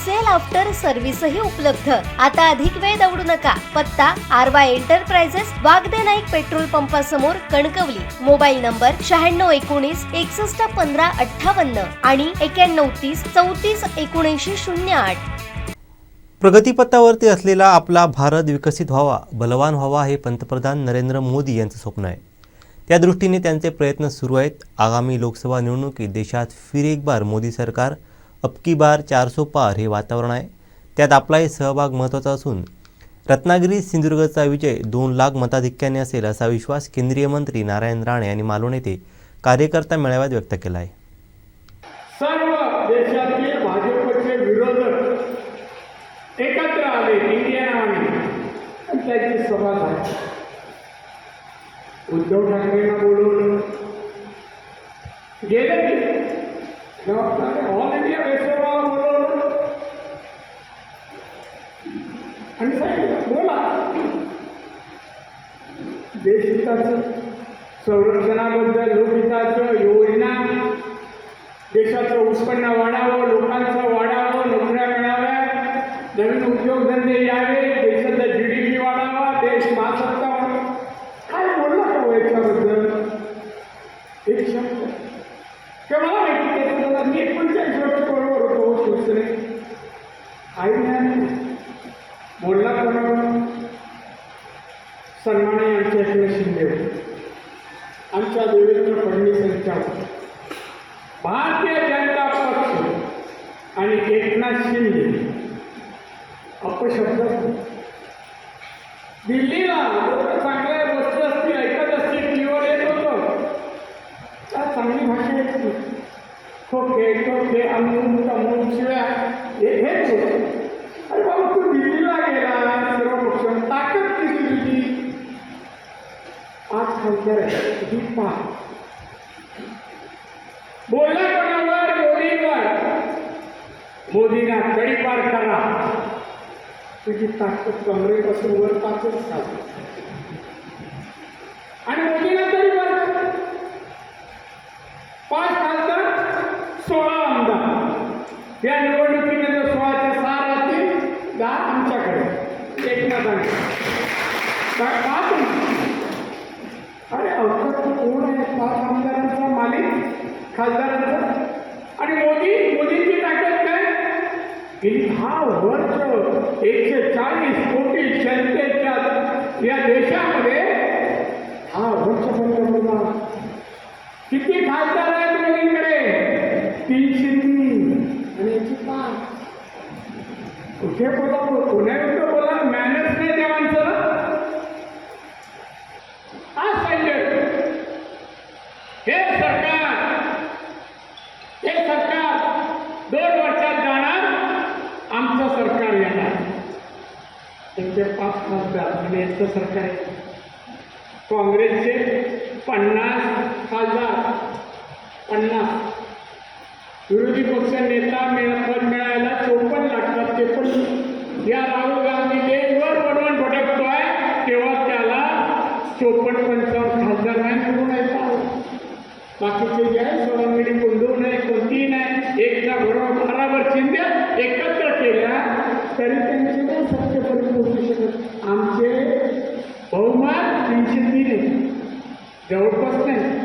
Sale after सर्व्हिसही उपलब्ध. आता अधिक वेळ दौडू नका. पत्ता RY enterprises Wagde Naik petrol पंपासमोर Kankavli. Mobile number शहाण्णव एकोणीस एकसष्ट पंधरा अठ्ठावन्न आणि एक्याण्णव तीस चौतीस एकोणऐंशी शून्य आठ. प्रगतीपथावरती असलेला आपला भारत विकसित व्हावा बलवान व्हावा हे पंतप्रधान नरेंद्र मोदी यांचं स्वप्न आहे. त्या दृष्टीने त्यांचे प्रयत्न सुरू आहेत. आगामी लोकसभा निवडणुकीत देशात फिर एक बार मोदी सरकार अबकी बार चारसो पार हे वातावरण आहे. त्यात आपलाही सहभाग महत्त्वाचा असून रत्नागिरी सिंधुदुर्गचा विजय दोन लाख मताधिक्याने असेल असा विश्वास केंद्रीय मंत्री नारायण राणे यांनी मालवण येथे कार्यकर्ता मेळाव्यात व्यक्त केला आहे सर्व देशातील भाजपचे विरोधक एकत्र आले इंडियन आर्मी त्याची सभा झाली. उद्धव ठाकरेंना बोलवलं. गेले की? ऑल बोलवलं आणि सांगितलं बोला. देशहिताचं संरक्षणाबद्दल लोकहिताचं योजना देशाचं उत्पन्न वाढावं लोकांचं वाढावं नोकऱ्या मिळाव्या नवीन उद्योगधंदे यावे देशाचं जी डी पी वाढावा देश महासत्ता व्हावा. काय बोलला का हो याच्याबद्दल एक शब्द ते मला माहिती आहे, त्याला मी एकोणचाळीस वर्ष बरोबर होतो हो शिवसेनेत आई नाही बोलला कोणावर सन्माने आमच्या एकनाथ शिंदे होते. आमच्या देवेंद्र फडणवीस यांच्यावर भारतीय जनता पक्ष आणि एकनाथ शिंदे. अपशब्द. दिल्लीला लोक चांगल्या गोष्टी असतील ऐकत असतील निवड येत होतं. चांगली भाषा येत नाही ठोके ठोके अमुक अमुक शिव्या हे हेच होतं अरे बाबा तू दिल्लीला गेला सर्व पक्ष ताकद किती तुझी आज खासदार आहे ही पहा बोलला कोणावर मोदीवर मोदींना तडीपार करा. तुझी ताकद कमरेपासून वर पाचच चालू. आणि मोदींना तडीपार करा. पाच खासदार सोळा आमदार. या निवडणुकीनंतर सोळाच्या सहा राहतील दहा आमच्याकडे. एकनाथांचे काय पाच अरे अवकाश कोण आहे? पाच आमदारांचा मालिक खासदारांचा. आणि मोदी मोदी गेली दहा वर्ष एकशे चाळीस कोटी जनतेच्या या देशामध्ये हा वर्ष पंतप्रधान किती खासदार आहेत मुलींकडे? तीनशे तीन. आणि याची पाच. कुठे बोला पुण्यात बोला मॅनर्स नाही त्या माणसाला हा संजय हे सरकार हे सरकार दोन वर्षात जाणार आमचं सरकार येणार. त्यांचे पाच खासदार आणि यांचं सरकार काँग्रेसचे पन्नास खासदार पन्नास. विरोधी पक्ष नेता मिळ पद मिळायला चोपन्न लागतात ते पण या राहुल गांधी देशभर बनवून भटकतोय तेव्हा त्याला चोपन्न पंचावन्न खासदार नाही म्हणून येतात बाकीचे जे आहे सोळांगडी कुंडू नाही कोणतीही नाही. एकदा बरोबर बराबर शिंदे एकत्र तरी त्यांचे नाही सत्तेपर्यंत पोहोचू शकत. आमचे बहुमान तीनशे तीन आहे जवळपास नाही.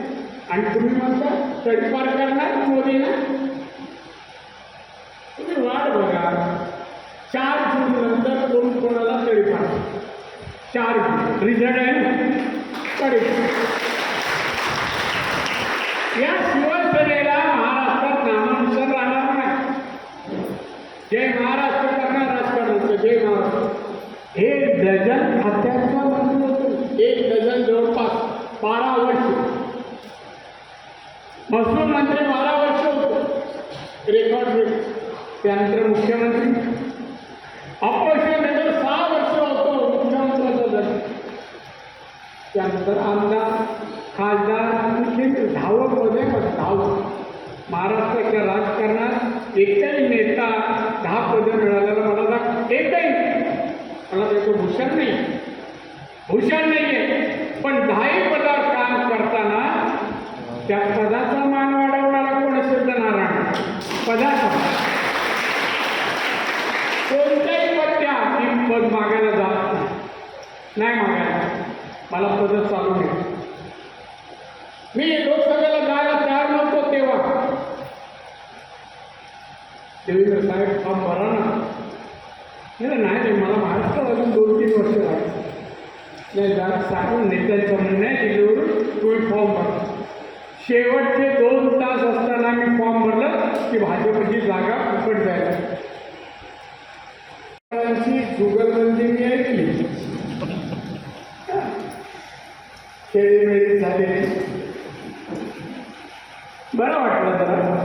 आणि तुम्ही म्हणता तरी पार करणार मोदीला तुम्ही वाट बघा. चार जून नंतर कोण कोणाला तरी पार चार रिझल्ट आहे ना? तडीपार. या शिवसेनेला महाराष्ट्रात नामानुसार राहणार नाही. जय महाराष्ट्र. योजनेवर हे डझन खात्याचा एक डझन जवळपास बारा वर्ष. महसूल मंत्री बारा वर्ष होतो. रेकॉर्ड त्यानंतर मुख्यमंत्री. ऑपरेशन सहा वर्ष होतो मुख्यमंत्र्याचा दर. त्यानंतर आमदार खासदार धावत होते पण धावत महाराष्ट्राच्या राजकारणात एकही नेता दहा पद मिळालेला मला देत नाही. मला त्याचं भूषण नाही. भूषण नाही आहे पण दहाही पदावर काम करताना त्या पदाचा मान वाढवणारा कोण असेल तर नारायण. पदाचा. कोणत्याही पद द्या की पद मागायला जात नाही. नाही मागायला. मला पद चालू घे मी लोकसभेला जायला तयार नव्हतो तेव्हा. देवेंद्र साहेब नाही नाही, नाही मला महाराष्ट्रात अजून दोन तीन वर्ष लागतात नाही जात सांगून नेत्यांचं म्हणणं आहे दिल्लीवरून तुम्ही फॉर्म भरा शेवटचे दोन तास असताना मी फॉर्म भरलं की भाजपची जागा फुकट जायला. जुगलबंदी मी ऐकली. खेळीमेळी झाले बरं वाटलं जरा.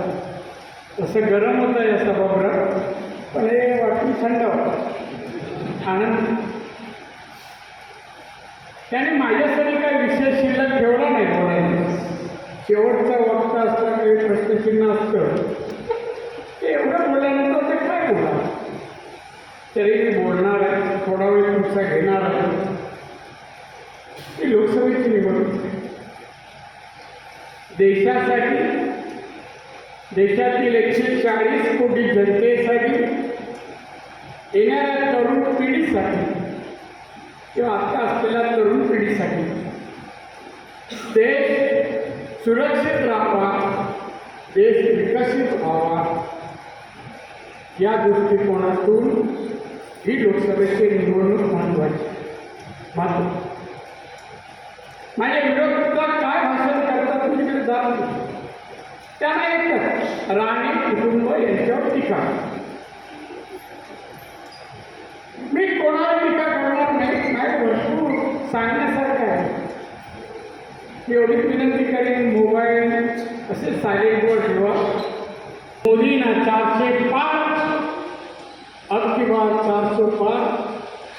तसं गरम होतं या सभागृहात पण हे वाटून थंड आनंद. त्याने माझ्यासाठी काय विशेष शिल्लक ठेवला नाही बोलायला. शेवटचा वक्त असता काही प्रश्नचिन्ह असतं. ते एवढं बोलल्यानंतर ते काय बोलणार? तरी मी बोलणार आहे थोडा वेळ तुमचा घेणार आहे. ती लोकसभेची निवडणूक देशासाठी देशातील एकशे चाळीस कोटी जनतेसाठी येणाऱ्या तरुण पिढीसाठी किंवा आत्ता असलेल्या तरुण पिढीसाठी देश सुरक्षित राहावा देश विकसित व्हावा या दृष्टिकोनातून ही लोकसभेची निवडणूक महत्वाची मात्र माझ्या विरोधकात काय भाषण करतात तुम्ही जात त्यांना एकच राणे कुटुंब यांच्यावर टीका मी कोणावर टीका करणार नाही नाही भरपूर सांगण्यासारखं आहे मी एवढीच विनंती करेन मोबाईल असे सायलेंट वर. ठेवा मोदींना चारशे पाच अब की चारशे पाच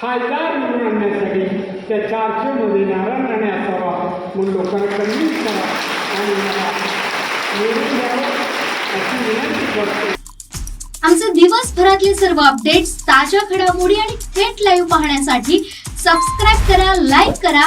खासदार म्हणून आणण्यासाठी त्या चारशेमध्ये नारायण राणे असावा म्हणून लोकांना कन्व्हिन्स करा. आणि निवडून द्यावं अशी विनंती करतो. आमचे दिवसभरातले सर्व अपडेट्स ताज्या घडामोडी आणि थेट लाईव्ह पाहण्यासाठी सबस्क्राईब करा लाईक करा